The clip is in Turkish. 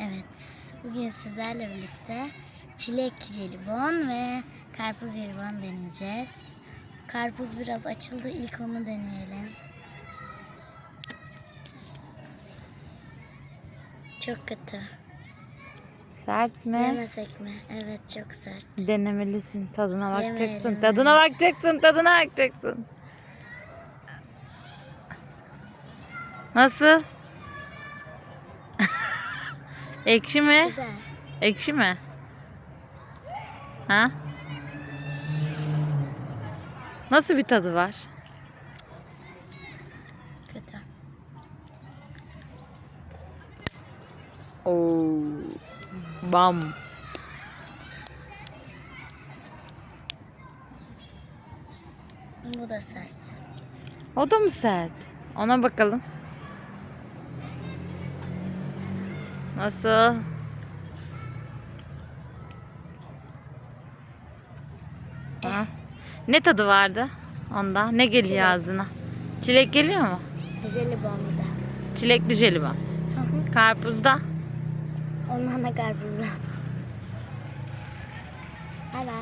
Evet, bugün sizlerle birlikte çilek jelibon ve karpuz jelibon deneyeceğiz. Karpuz biraz açıldı, ilk onu deneyelim. Çok kötü. Sert mi? Yemesek mi? Evet, çok sert. Denemelisin. Tadına bakacaksın. Yemeyelim Tadına bakacaksın. Tadına bakacaksın. Nasıl? Ekşi mi? Güzel. Ekşi mi? Ha? Nasıl bir tadı var? Kötü. Oo. Bam. Bu da sert. O da mı sert? Ona bakalım. Nasıl? Ha? Ne tadı vardı onda? Ne geliyor Çilek. ağzına? Çilek geliyor mu? Jelibon bir de. Çilekli jelibon. Hı hı. Karpuzda. Ondan da karpuzda. Bay bay.